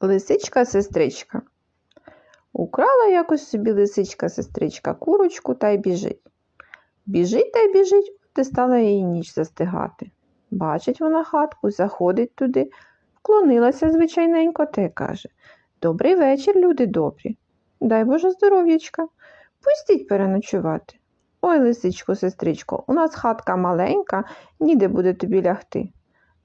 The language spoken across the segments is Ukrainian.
Лисичка-сестричка. Украла якось собі лисичка-сестричка курочку та й біжить. Біжить та й біжить, от і стала їй ніч застигати. Бачить вона хатку, заходить туди, вклонилася звичайненько та й каже Добрий вечір, люди добрі. Дай Боже здоров'ячка. Пустіть переночувати. Ой, лисичко, сестричко, у нас хатка маленька, ніде буде тобі лягти.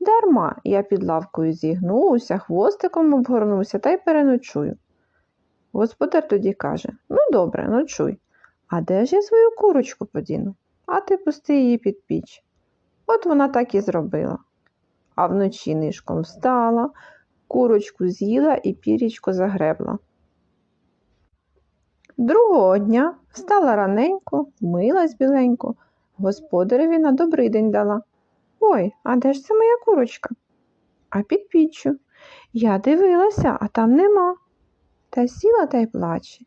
Дарма я під лавкою зігнуся, хвостиком обгорнуся та й переночую. Господар тоді каже Ну, добре, ночуй. А де ж я свою курочку подіну? А ти пусти її під піч. От вона так і зробила. А вночі нишком встала, курочку з'їла і пірічко загребла. Другого дня встала раненько, вмилась біленько, господареві на добрий день дала. Ой, а де ж це моя курочка? А під піччю. Я дивилася, а там нема. Та сіла та й плаче.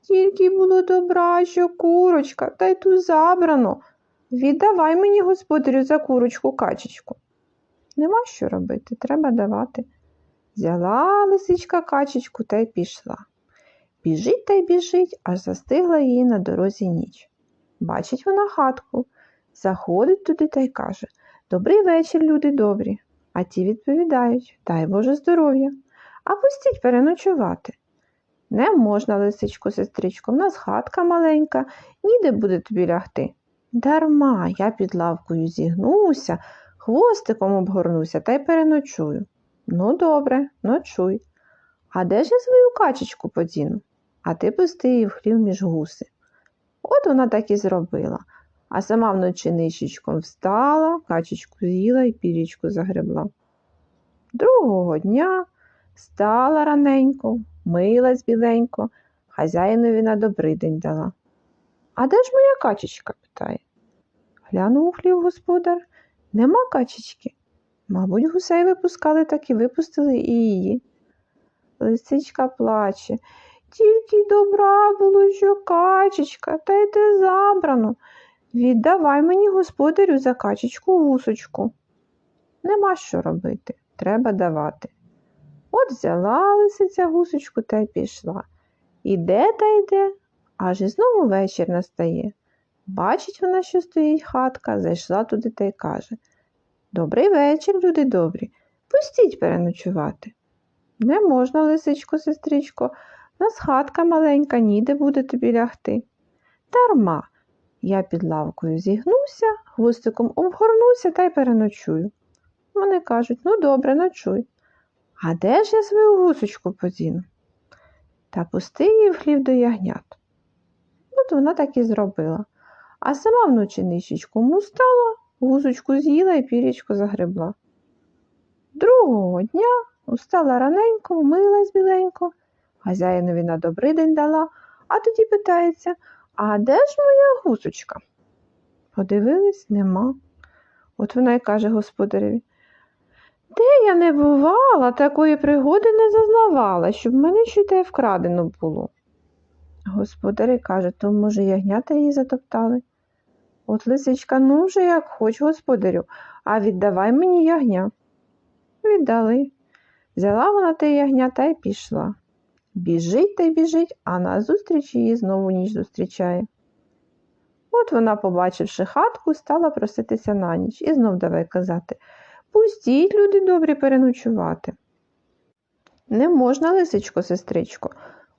Тільки було добра, що курочка, та й ту забрано. Віддавай мені, господарю, за курочку качечку. Нема що робити, треба давати. Взяла лисичка качечку та й пішла. Біжить та й біжить, аж застигла її на дорозі ніч. Бачить вона хатку, заходить туди та й каже Добрий вечір, люди добрі. А ті відповідають Дай Боже здоров'я. А пустіть переночувати. Не можна, лисичко, сестричко, в нас хатка маленька, ніде буде тобі лягти. Дарма я під лавкою зігнуся, хвостиком обгорнуся та й переночую. Ну, добре, ночуй. А де ж я свою качечку подіну? А ти пусти її в хлів між гуси. От вона так і зробила, а сама вночі нищечком встала, качечку з'їла і пірічку загребла. Другого дня стала раненько, милась біленько, хазяїнові на добрий день дала. А де ж моя качечка? питає. Глянув у хлів господар. Нема качечки. Мабуть, гусей випускали, так і випустили і її. Лисичка плаче. Тільки добра було, що качечка, та й те забрано. Віддавай мені, господарю, за качечку гусочку. Нема що робити, треба давати. От взяла лисиця гусочку та й пішла. Іде та йде, аж і знову вечір настає. Бачить вона, що стоїть хатка, зайшла туди та й каже Добрий вечір, люди добрі. Пустіть переночувати. Не можна, лисичко, сестричко, нас хатка маленька, ніде буде тобі лягти. Дарма. Я під лавкою зігнуся, хвостиком обгорнуся та й переночую. Вони кажуть ну добре, ночуй. А де ж я свою гусочку подіну? Та пусти її в хлів до ягнят. От вона так і зробила. А сама вночі нищечком устала, гусочку з'їла і пірічку загребла. Другого дня устала раненько, вмилась біленько, хазяїнові на добрий день дала, а тоді питається А де ж моя гусочка? Подивились, нема. От вона й каже господареві Де я не бувала, такої пригоди не зазнавала, щоб мене ще те вкрадено було. Господар каже, то, може, ягнята її затоптали. От лисичка, ну вже як хоч, господарю, а віддавай мені ягня. Віддали. Взяла вона те ягня та й пішла. Біжить та й біжить, а назустріч її знову ніч зустрічає. От вона, побачивши хатку, стала проситися на ніч і знов давай казати Пустіть, люди добрі, переночувати. Не можна, лисичко, сестричко,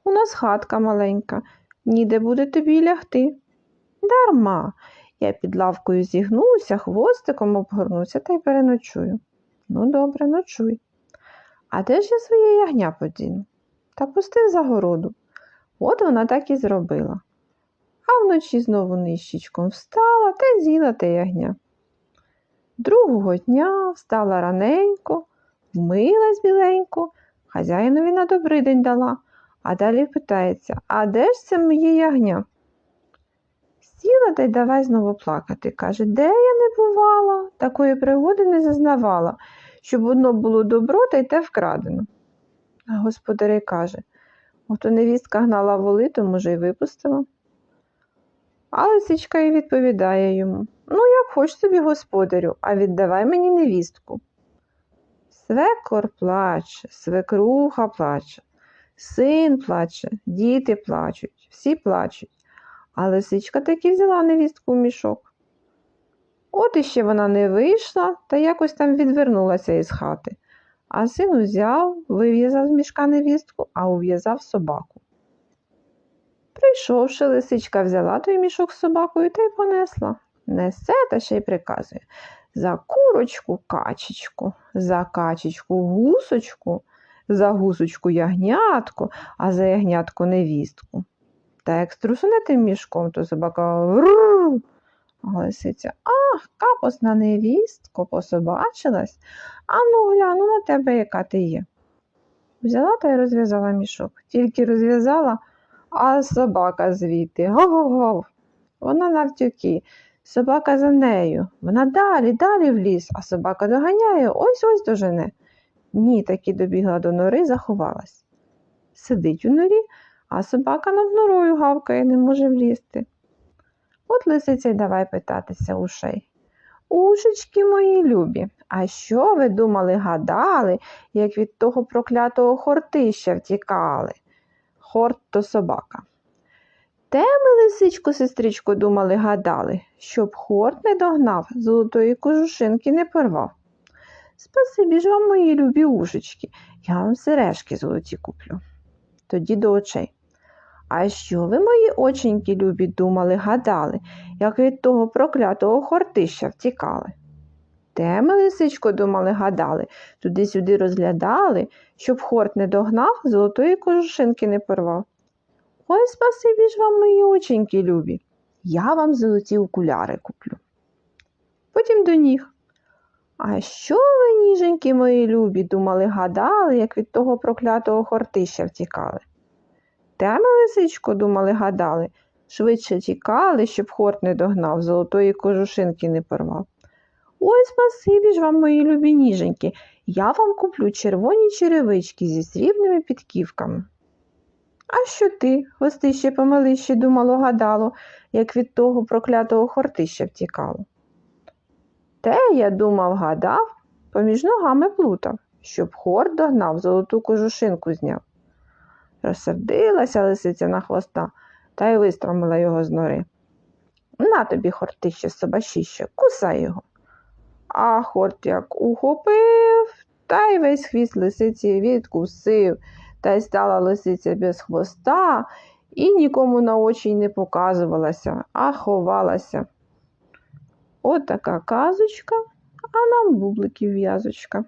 у нас хатка маленька, ніде буде тобі лягти. Дарма, я під лавкою зігнуся, хвостиком обгорнуся та й переночую. Ну, добре, ночуй. А де ж я своє ягня подіну? Та пустив загороду. От вона так і зробила. А вночі знову нищечком встала та з'їла те ягня. Другого дня встала раненько, вмилась біленько, хазяїнові на добрий день дала, а далі питається А де ж це моє ягня? Сіла та й давай знову плакати. Каже, де я не бувала, такої пригоди не зазнавала, щоб одно було добро та й те вкрадено. А господарі каже ото невістка гнала воли, то, може, й випустила. А лисичка й відповідає йому Ну, як хоч собі, господарю, а віддавай мені невістку. Свекор плаче, свекруха плаче, син плаче, діти плачуть, всі плачуть. А лисичка таки взяла невістку в мішок. От іще вона не вийшла та якось там відвернулася із хати. А син узяв, вив'язав з мішка невістку, а ув'язав собаку. Прийшовши, лисичка взяла той мішок з собакою та й понесла. Несе та ще й приказує за курочку качечку, за качечку гусочку, за гусочку ягнятку, а за ягнятку невістку. Та як струсуне тим мішком, то собака «Врррр!» А лисиця Ах, капосна невістко, пособачилась. Ану, гляну на тебе, яка ти є. Взяла та й розв'язала мішок. Тільки розв'язала, а собака звідти. Гов-гов-гов. Вона навтюки. Собака за нею. Вона далі, далі в ліс, а собака доганяє, ось ось дожене. Ні, таки добігла до нори, заховалась. Сидить у норі, а собака над норою гавкає, не може влізти. От лисиця й давай питатися ушей. Ушечки мої любі, а що ви думали, гадали, як від того проклятого хортища втікали? Хорт то собака. Те ми, лисичко, сестричко, думали, гадали, щоб хорт не догнав, золотої кожушинки не порвав. Спасибі ж вам, мої любі ушечки, я вам сережки золоті куплю. Тоді до очей. А що ви, мої оченьки любі, думали, гадали, як від того проклятого хортища втікали? Те ми, лисичко, думали, гадали, туди-сюди розглядали, щоб хорт не догнав, золотої кожушинки не порвав. Ой, спасибі ж вам, мої оченьки любі, я вам золоті окуляри куплю. Потім до ніг. А що ви, ніженьки мої любі, думали, гадали, як від того проклятого хортища втікали? Те ми, лисичко, думали, гадали, швидше тікали, щоб хорт не догнав, золотої кожушинки не порвав. Ой, спасибі ж вам, мої любі ніженьки, я вам куплю червоні черевички зі срібними підківками. А що ти, хвостище помилище, думало, гадало, як від того проклятого хортища втікало? Те я думав, гадав, поміж ногами плутав, щоб хорт догнав, золоту кожушинку зняв. Розсердилася лисиця на хвоста та й вистромила його з нори. На тобі, хортище, собачище, кусай його. А хорт як ухопив, та й весь хвіст лисиці відкусив, та й стала лисиця без хвоста і нікому на очі й не показувалася, а ховалася. От така казочка, а нам бубликів в'язочка.